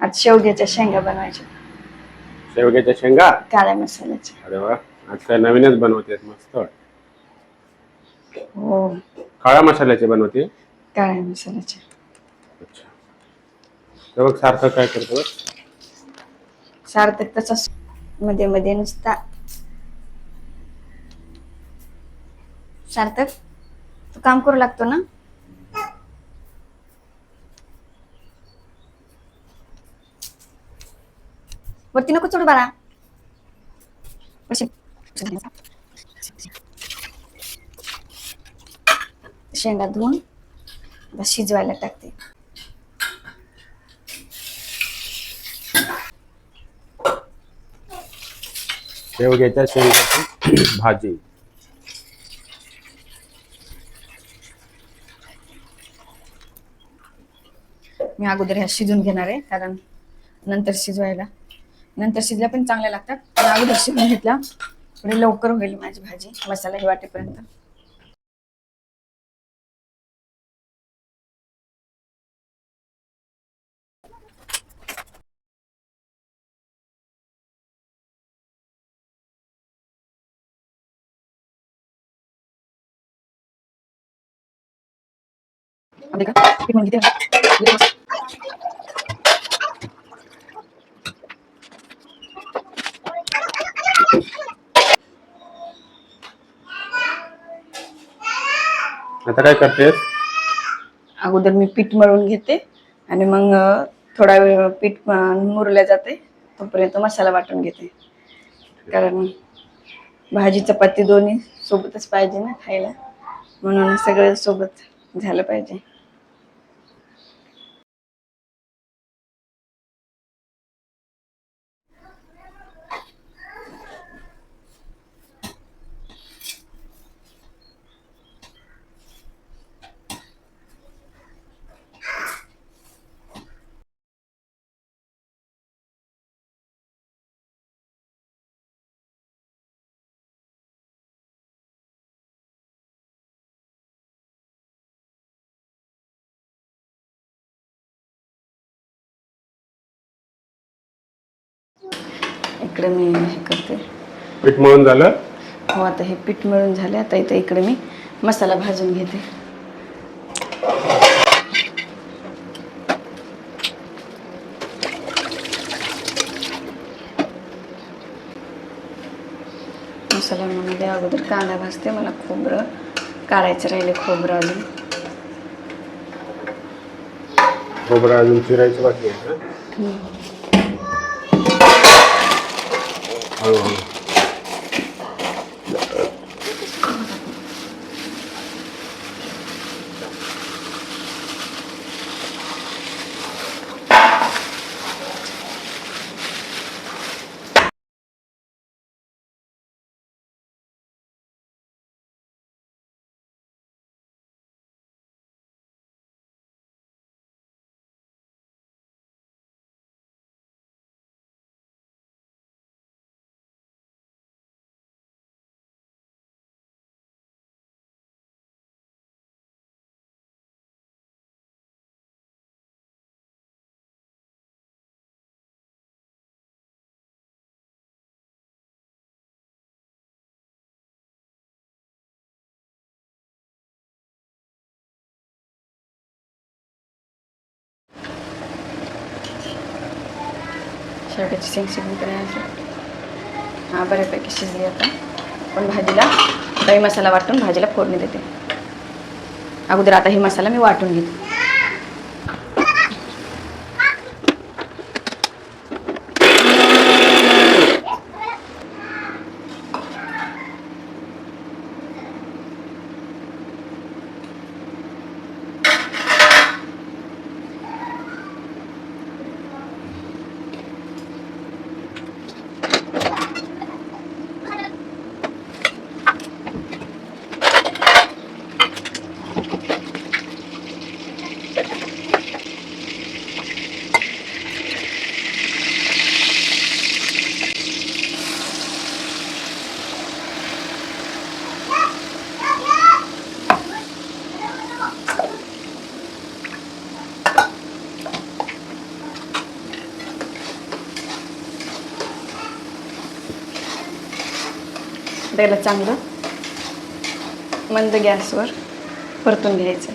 आज शेवग्याच्या शेंगा बनवायच्या. शेवग्याच्या शेंगा? काळ्या मसाल्याच्या. अरे वा आज काय नवीनच बनवतेस मस्त. हो. काळ्या मसाल्याचे बनवते? काळ्या मसाल्याच्या अच्छा. तर बघ सारखं काय करतो बघ. सार्थक तसाच मध्ये मध्ये नुसता. सार्थक तू काम करू लागतो ना? वरती नको चढू बाळा. शेंगा धुवून शिजवायला टाकते. शेवग्याच्या शेंगाची भाजी. मी अगोदर ह्या शिजून घेणार आहे कारण नंतर शिजवायला. नंतर शिजल्या पण चांगल्या लागतात. पण अगोदर शिजून घेतला थोडी लवकर होईल माझी भाजी. मसाला हे वाटेपर्यंत. का? पीठ आता काय करतेस? अगोदर मी पीठ मळून घेते आणि मग थोडा वेळ पीठ मुरल्या जाते तोपर्यंत मसाला वाटून घेते. कारण भाजी चपाती दोन्ही सोबतच पाहिजे ना खायला. म्हणून सगळं सोबत झालं पाहिजे. इकडे मी हे करते. पीठ मळून झालं? हो आता हे पीठ मळून झाले. आता इथे इकडे मी मसाला भाजून घेते. मसाल्यामध्ये अगोदर कांदा भाजते. मला खोबरं काढायचं राहिले खोबरं अजून. खोबरं अजून चिरायचं बाकी आहे ना हळूहळू शेवट्याची शेंग शिजली तर नाही हां बऱ्यापैकी शिजली आता. पण भाजीला दही मसाला वाटून भाजीला फोडणी देते. अगोदर आता ही मसाला मी वाटून घेते. त्याला चांगलं मंद गॅसवर परतून घ्यायचं.